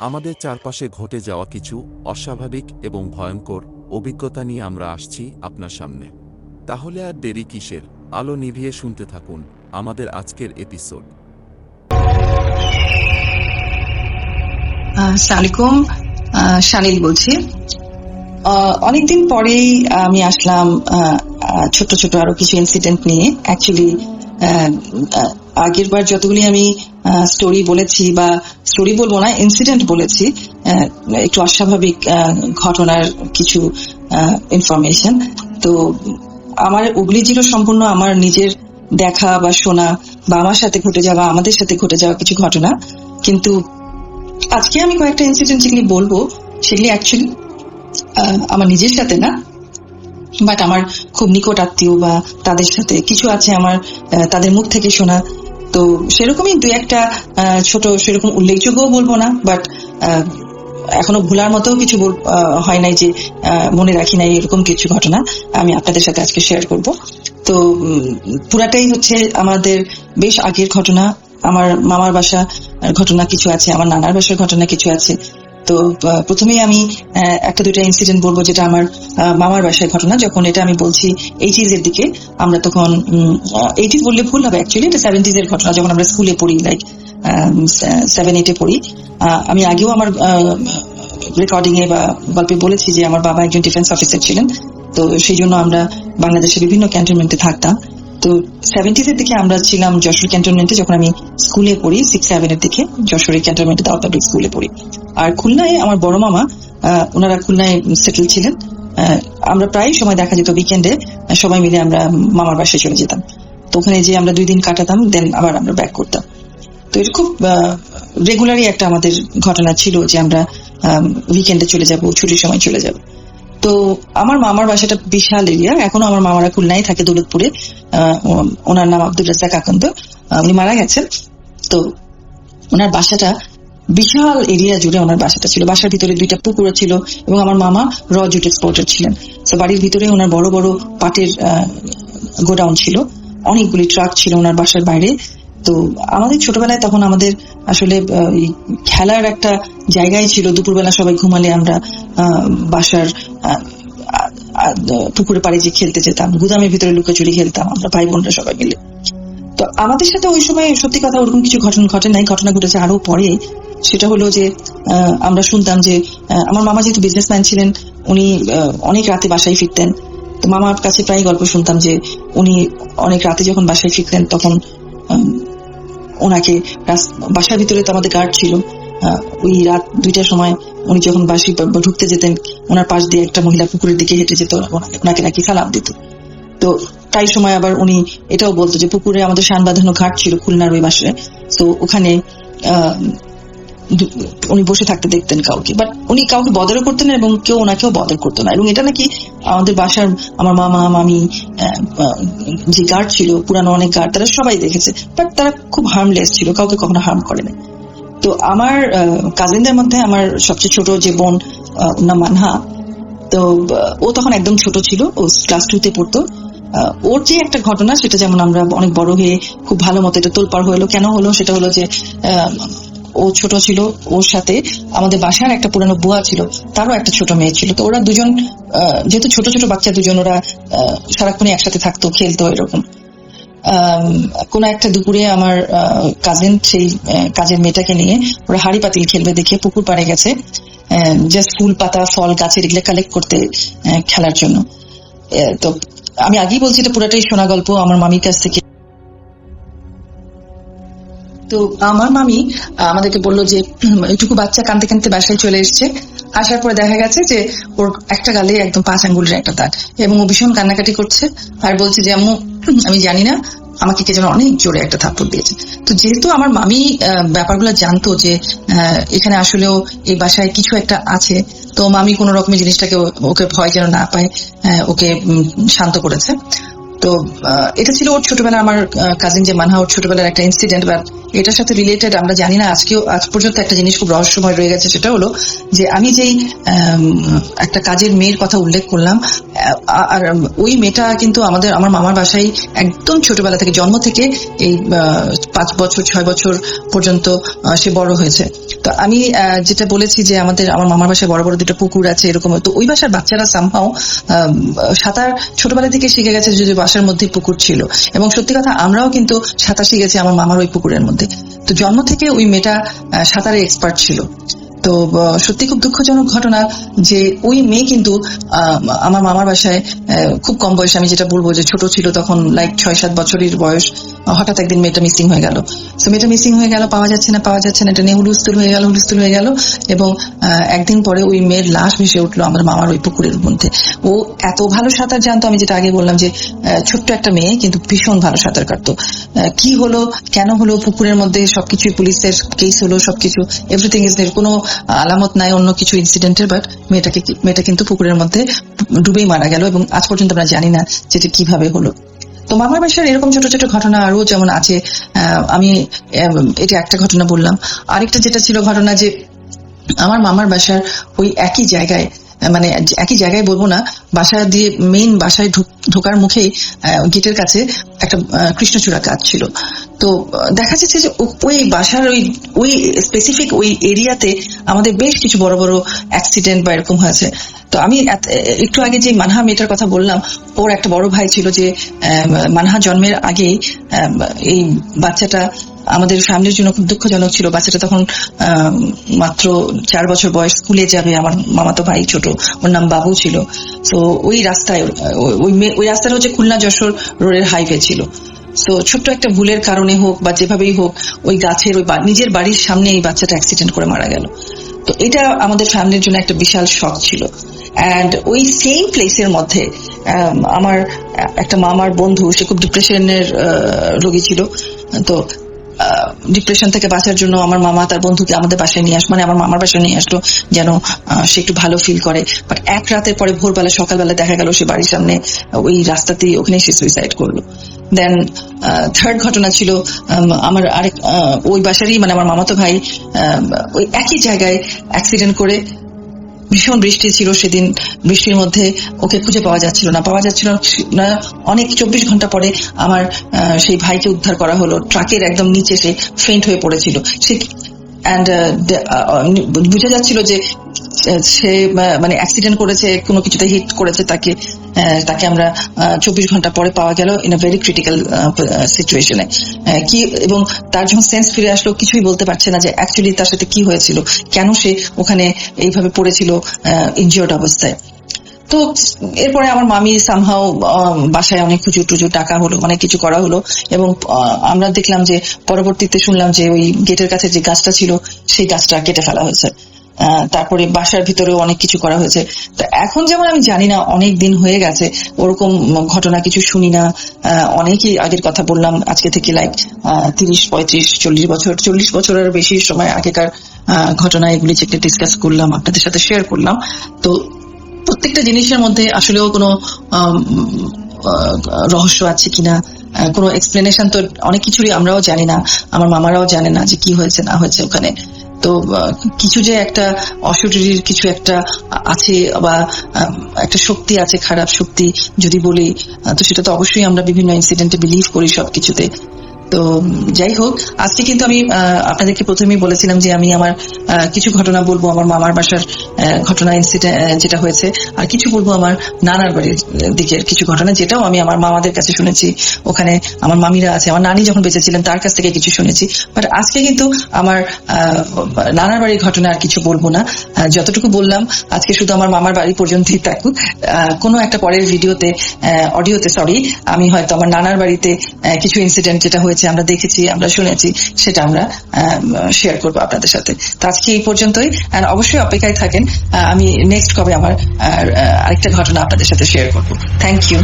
আমাদের চারপাশে ঘটে যাওয়া কিছু অস্বাভাবিক এবং ভয়ঙ্কর অভিজ্ঞতা নিয়ে আমরা আসছি আপনার সামনে। তাহলে আর দেরি কিসের? আলো নিভিয়ে শুনতে থাকুন আমাদের আজকের এপিসোড। সালামালাইকুম। শানিল বলছি। অনেকদিন পরেই আমি আসলাম ছোট ছোট আরও কিছু ইনসিডেন্ট নিয়ে। অ্যাকচুয়ালি আগের বার যতগুলি আমি স্টোরি বলেছি বা স্টোরি বলব না ইনসিডেন্ট বলেছি একটু অস্বাভাবিক ঘটনার কিছু ইনফরমেশন তো আমার ওগুলি ছিল সম্পূর্ণ আমার নিজের দেখা বা শোনা বা আমার সাথে ঘটে যাওয়া আমাদের সাথে ঘটে যাওয়া কিছু ঘটনা। কিন্তু আজকে আমি কয়েকটা ইনসিডেন্ট যেগুলি বলব, সেগুলি অ্যাকচুয়ালি আমার নিজের সাথে না বাট আমার খুব নিকট আত্মীয় বা তাদের সাথে কিছু আছে আমার তাদের মুখ থেকে শোনা। তো সেরকমই দুই একটা ছোট সেরকম উল্লেখযোগ্য বলব না বাট এখনও ভোলার মতো কিছু হয় নাই যে মনে রাখি নাই এরকম কিছু ঘটনা, আমি আপনাদের সাথে আজকে শেয়ার করব। তো পুরাটাই হচ্ছে আমাদের বেশ আগের ঘটনা, আমার মামার বাসা ঘটনা কিছু আছে, আমার নানার বাসার ঘটনা কিছু আছে তো প্রথমেই আমি একটা দুইটা ইনসিডেন্ট বলব যেটা আমার মামার বাসায় ঘটনা। যখন এটা আমি বলছি এইটিজ এর দিকে, আমরা তখন এইটিজ বললে ভুল হবে অ্যাকচুয়ালি এটা সেভেন্টিজ এর ঘটনা, যখন আমরা স্কুলে পড়ি লাইক সেভেন এইটে পড়ি। আমি আগেও আমার রেকর্ডিং এ বা গল্পে বলেছি যে আমার বাবা একজন ডিফেন্স অফিসার ছিলেন। তো সেই জন্য আমরা বাংলাদেশের বিভিন্ন ক্যান্টনমেন্টে থাকতাম। তো সেভেন্টিজ এর দিকে আমরা ছিলাম যশোর ক্যান্টনমেন্টে যখন আমি স্কুলে পড়ি সিক্স সেভেনের দিকে, যশোরের ক্যান্টনমেন্টে দাওয়া পাবলিক স্কুলে পড়ি। আর খুলনায় আমার বড় মামা ওনারা খুলনায় সেটেল ছিলেন। আমরা প্রায় সময় দেখা যেত উইকেন্ডে সবাই মিলে আমরা মামার বাসায় চলে যেতাম। তো ওখানে যে আমরা দুই দিন কাটাতাম দেন আবার আমরা ব্যাক করতাম। তো এটা খুব রেগুলারই একটা আমাদের ঘটনা ছিল যে আমরা উইকেন্ডে চলে যাব, ছুটির সময় চলে যাব। তো আমার মামার বাসাটা বিশাল এরিয়া এখনও আমার মামারা খুলনায় থাকে দৌলতপুরে। ওনার নাম আব্দুল রাজ্জাক আকন্দ। আহ, উনি মারা গেছেন। তো ওনার বাসাটা বিশাল এরিয়া জুড়ে ওনার বাসাটা ছিল। বাসার ভিতরে দুইটা পুকুর ছিল এবং আমার মামা র জুট এক্সপোর্টার ছিলেন। তো বাড়ির ভিতরে ওনার বড় বড় পাটের গোডাউন ছিল। অনেকগুলি ট্রাক ছিল ওনার বাসার বাইরে। তো আমাদের ছোটবেলায় তখন আমাদের আসলে খেলার একটা জায়গায় ছিল। দুপুরবেলা সবাই ঘুমালে আমরা বাসার পুকুরে পাড়ে যে খেলতে যেতাম, গুদামের ভিতরে লুকোচুরি খেলতাম, আমরা ভাই বোনরা সবাই মিলে। তো আমাদের সাথে ওই সময় সত্যি কথা ওরকম কিছু ঘটনা ঘটে নাই, ঘটনা ঘটেছে আরও পরে। সেটা হলো যে আমরা শুনতাম যে আমার মামা যেহেতু বিজনেসম্যান ছিলেন, উনি অনেক রাতে বাসায় ফিরতেন। তো মামার কাছে প্রায় গল্প শুনতাম যে, উনি অনেক রাতে যখন বাসায় ফিরতেন, তখন ওনাকে বাসার ভিতরে তো আমাদের গার্ড ছিল ওই রাত দুইটার সময় উনি যখন বাসি ঢুকতে যেতেন, ওনার পাশ দিয়ে একটা মহিলা পুকুরের দিকে হেঁটে যেত ওনাকে- নাকি সালাম দিত। তো তাই সময় আবার উনি এটাও বলতো যে পুকুরে আমাদের শান বাঁধানো ঘাট ছিল খুলনার ওই বাসে তো ওখানে উনি বসে থাকতে দেখতেন কাউকে। বাট উনি কাউকে বদরও করতেন না এবং কেউ ওনাকেও বদর করতো না। এবং এটা নাকি আমাদের বাসার আমার মামা, মামি যে গার্ড ছিল, পুরানো অনেক গার্ড তারা সবাই দেখেছে। বাট তারা খুব হার্মলেস ছিল, কাউকে কখনো হার্ম করে না তো আমার কাজিনদের মধ্যে আমার সবচেয়ে ছোট যে বোন নাম মানহা তো ও তখন একদম ছোট ছিল ও ক্লাস টু তে পড়তো। ওর যে একটা ঘটনা সেটা যেমন আমরা অনেক বড় হয়ে খুব ভালো মতো এটা তোলপাড় হলো কেন হলো সেটা হলো যে ও ছোট ছিল ওর সাথে আমাদের বাসার একটা পুরানো বুয়া ছিল তারও একটা ছোট মেয়ে ছিল। তো ওরা দুজন যেহেতু ছোট ছোট বাচ্চা দুজন ওরা আহ, সারাক্ষণই একসাথে থাকতো খেলতো এরকম। কোনো একটা দুপুরে আমার কাজিন সেই কাজের মেয়েটাকে নিয়ে ওরা হাড়ি পাতিল খেলবে দেখে পুকুর পাড়ে গেছে। জাস্ট ফুল পাতা ফল গাছের এগুলো কালেক্ট করতে খেলার জন্য। তো আমি আগেই বলছি এটা পুরাটাই শোনা গল্প আমার মামির কাছ থেকে। তো আমার মামি আমাদেরকে বলল যে উম, এইটুকু বাচ্চা কানতে কানতে বাসায় চলে এসেছে। আসার পরে দেখা গেছে যে ওর একটা গালে একদম পাঁচ আঙ্গুলের একটা দাগ এবং ও ভীষণ কান্নাকাটি করছে। আর বলছে যে আম্মু আমি জানি না, আমাকে কে যেন অনেক জোরে একটা থাপ্পড় দিয়েছে। তো যেহেতু আমার মামি ব্যাপারগুলো জানতো যে এখানে আসলেও এই বাসায় কিছু একটা আছে, তো মামি কোনো রকমের জিনিসটাকে ওকে ভয় যেন না পায় ওকে শান্ত করেছে। তো এটা ছিল ওর ছোটবেলা আমার কাজিন যে মানহা, ওর ছোটবেলার একটা ইনসিডেন্ট বাট এটার সাথে রিলেটেড আমরা জানি না, আজকেও, আজ পর্যন্ত একটা জিনিস খুব রহস্যময় রয়ে গেছে, সেটা হলো যে আমি যেই একটা কাজের মেয়ের কথা উল্লেখ করলাম আর ওই মেয়েটা কিন্তু আমাদের, আমার মামার বাসায় একদম ছোটবেলা থেকে জন্ম থেকে এই পাঁচ বছর, ছয় বছর পর্যন্ত সে বড় হয়েছে। তো আমি যেটা বলেছি যে আমাদের, আমার মামার বাসায় বড় বড় দুটো পুকুর আছে, এরকম, তো ওই বাসার বাচ্চারা সামহাও সাঁতার ছোটবেলা থেকে শিখে গেছে যে যে বাসার মধ্যে পুকুর ছিল। এবং সত্যি কথা, আমরাও কিন্তু সাঁতার শিখেছি আমার মামার ওই পুকুরের মধ্যে। তো জন্ম থেকে ওই মেয়েটা সাঁতারে এক্সপার্ট ছিল। তো সত্যি খুব দুঃখজনক ঘটনা যে ওই মেয়ে কিন্তু আমার মামার বাসায় খুব কম বয়সে আমি যেটা বলব যে ছোট ছিল তখন লাইক ছয় সাত বছরের বয়স, হঠাৎ একদিন মেয়েটা মিসিং হয়ে গেল। তো মেয়েটা মিসিং হয়ে গেল, পাওয়া যাচ্ছে না, পাওয়া যাচ্ছে না, এটা নিয়ে হুলস্থুল হয়ে গেল, হুলস্থুল হয়ে গেল এবং একদিন পরে ওই মেয়ের লাশ ভেসে উঠল আমার মামার ওই পুকুরের মধ্যে। ও এত ভালো সাঁতার জানতো, আমি যেটা আগে বললাম যে ছোট্ট একটা মেয়ে কিন্তু ভীষণ ভালো সাঁতার কাটতো। কি হলো, কেন হলো পুকুরের মধ্যে সবকিছু পুলিশের কেস হলো, সবকিছু এভরিথিং ইজ কোনো আলামত নাই, অন্য কিছু ইনসিডেন্টের বাট মেয়েটাকে মেয়েটা কিন্তু পুকুরের মধ্যে ডুবেই মারা গেল এবং আজ পর্যন্ত আমরা জানি না যেটা কীভাবে হলো। তো মামার বাসার এরকম ছোট ছোট ঘটনা আরও যেমন আছে আমি এটা একটা ঘটনা বললাম। আরেকটা যেটা ছিল ঘটনা যে, আমার মামার বাসার ওই একই জায়গায় মানে একই জায়গায় বলব না, বাসা দিয়ে মেইন বাসায় ঢোকার মুখেই গেটের কাছে একটা কৃষ্ণচূড়া গাছ ছিল। তো দেখা যাচ্ছে যে ওই বাসার ওই ওই স্পেসিফিক ওই এরিয়াতে আমাদের বেশ কিছু বড় বড় অ্যাক্সিডেন্ট বা এরকম হয়েছে। তো আমি একটু আগে যে মানহা মেয়েটার কথা বললাম, ওর একটা বড় ভাই ছিল যে মানহা জন্মের আগেই এই বাচ্চাটা আমাদের ফ্যামিলির জন্য খুব দুঃখজনক ছিল। বাচ্চাটা তখন মাত্র চার বছর বয়স স্কুলে যাবে। আমার মামাতো ভাই ছোট ওর নাম বাবু ছিল। তো ওই রাস্তায় ওই- রাস্তাটা হচ্ছে খুলনা যশোর রোডের হাইওয়ে ছিল। তো ছোট্ট একটা ভুলের কারণে হোক বা যেভাবেই হোক ওই গাছের ওই নিজের বাড়ির সামনে এই বাচ্চাটা অ্যাক্সিডেন্ট করে মারা গেল। তো এটা আমাদের ফ্যামিলির জন্য একটা বিশাল শখ ছিল। অ্যান্ড ওই সেম প্লেসের মধ্যে আম, আমার একটা মামার বন্ধু সে খুব ডিপ্রেশনের রোগী ছিল। তো ডিপ্রেশন থেকে বাঁচার জন্য আমার মামা তার বন্ধুকে আমাদের বাসায় নিয়ে আস মানে আমার মামার বাসায় নিয়ে আসলো, যেন সে একটু ভালো ফিল করে। বাট এক রাতের পরে ভোরবেলা, সকালবেলা দেখা গেল সে বাড়ির সামনে ওই রাস্তাতেই ওখানে সে সুইসাইড করল। দেন থার্ড ঘটনা ছিল আমার আরেক ওই বাসারই মানে আমার মামাতো ভাই ওই একই জায়গায় অ্যাক্সিডেন্ট করে ভীষণ বৃষ্টি ছিল সেদিন। বৃষ্টির মধ্যে ওকে খুঁজে পাওয়া যাচ্ছিল না। পাওয়া যাচ্ছিল না, অনেক চব্বিশ ঘণ্টা পরে আমার সেই ভাইকে উদ্ধার করা হলো। ট্রাকের একদম নিচে সে ফেন্ট হয়ে পড়েছিল। সে অ্যান্ড বুঝা যাচ্ছিল যে সে মানে অ্যাক্সিডেন্ট করেছে, কোনো কিছুতে হিট করেছে তাকে তাকে আমরা চব্বিশ ঘণ্টা পরে পাওয়া গেল ইন আ ভেরি ক্রিটিক্যাল সিচুয়েশনে কি, এবং তার যখন সেন্স ফিরে আসলো, কিছুই বলতে পারছে না যে অ্যাকচুয়ালি তার সাথে কি হয়েছিল, কেন সে ওখানে এইভাবে পড়েছিল ইনজিওর্ড অবস্থায়। তো এরপরে আমার মামি সামহাও বাসায় অনেক হুজুর টুজুর টাকা হলো অনেক কিছু করা হলো এবং আমরা দেখলাম যে পরবর্তীতে শুনলাম যে ওই গেটের কাছে যে গাছটা ছিল, সেই গাছটা কেটে ফেলা হয়েছে। তারপরে বাসার ভিতরেও অনেক কিছু করা হয়েছে। তো এখন যেমন আমি জানি না, অনেক দিন হয়ে গেছে, ওরকম ঘটনা কিছু শুনি না। অনেকই আগের কথা বললাম, আজকে থেকে লাইক তিরিশ, পঁয়ত্রিশ, চল্লিশ বছর, চল্লিশ বছরের বেশি সময় আগেকার ঘটনা এগুলি ডিসকাস করলাম, আপনাদের সাথে শেয়ার করলাম। তো প্রত্যেকটা জিনিসের মধ্যে আসলেও কোনো রহস্য আছে কিনা? কোনো এক্সপ্লেনেশন তো অনেক কিছুরই আমরাও জানি না। আমার মামারাও জানে না যে কি হয়েছে, না হয়েছে ওখানে। তো কিছু যে একটা অশরীরীর কিছু একটা আছে বা একটা শক্তি আছে, খারাপ শক্তি যদি বলি তো সেটা তো অবশ্যই আমরা বিভিন্ন ইনসিডেন্টে বিলিভ করি সবকিছুতে। তো যাই হোক, আজকে কিন্তু আমি আপনাদেরকে প্রথমেই বলেছিলাম যে আমি আমার কিছু ঘটনা বলব আমার মামার বাসার ঘটনা যেটা হয়েছে। আর কিছু বলব আমার নানার বাড়ির দিকের কিছু ঘটনা, যেটাও আমি আমার মামাদের কাছে শুনেছি। ওখানে আমার মামিরা আছে, আমার নানি যখন বেঁচে ছিলেন তার কাছ থেকে কিছু শুনেছি। বাট আজকে কিন্তু আমার নানার বাড়ির ঘটনা আর কিছু বলব না। যতটুকু বললাম, আজকে শুধু আমার মামার বাড়ি পর্যন্তই থাকুক। কোনো একটা পরের ভিডিওতে অডিওতে সরি আমি হয়তো আমার নানার বাড়িতে কিছু ইনসিডেন্ট যেটা হয়েছে আমরা দেখেছি, আমরা শুনেছি, সেটা আমরা শেয়ার করব আপনাদের সাথে। তো আজকে এই পর্যন্তই অবশ্যই অপেক্ষায় থাকেন। আমি নেক্সট কবে আমার আরেকটা ঘটনা আপনাদের সাথে শেয়ার করব। Thank you